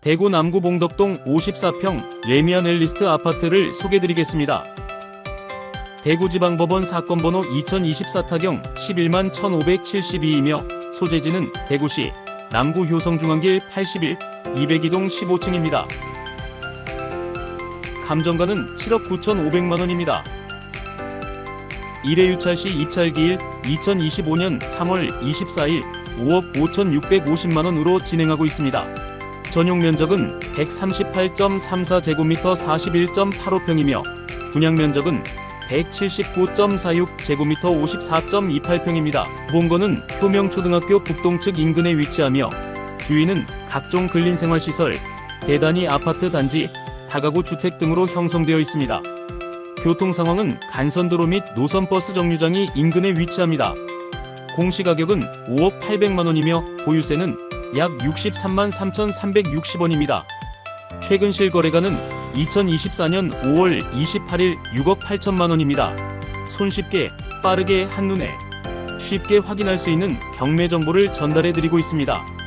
대구 남구 봉덕동 54평 레미안 앨리스트 아파트를 소개드리겠습니다. 대구지방법원 사건 번호 2024 타경 11만 1572이며 소재지는 대구시 남구 효성중앙길 81 202동 15층입니다. 감정가는 7억 9,500만 원입니다. 1회 유찰 시 입찰기일 2025년 3월 24일 5억 5,650만 원으로 진행하고 있습니다. 전용 면적은 138.34제곱미터 41.85평이며 분양 면적은 179.46제곱미터 54.28평입니다. 본거는 효명초등학교 북동측 인근에 위치하며 주위는 각종 근린생활시설, 대단위 아파트 단지, 다가구 주택 등으로 형성되어 있습니다. 교통 상황은 간선도로 및 노선버스 정류장이 인근에 위치합니다. 공시가격은 5억 800만 원이며 보유세는 약 63만 3,360원입니다. 최근 실거래가는 2024년 5월 28일 6억 8천만 원입니다. 손쉽게 빠르게 한눈에 쉽게 확인할 수 있는 경매 정보를 전달해 드리고 있습니다.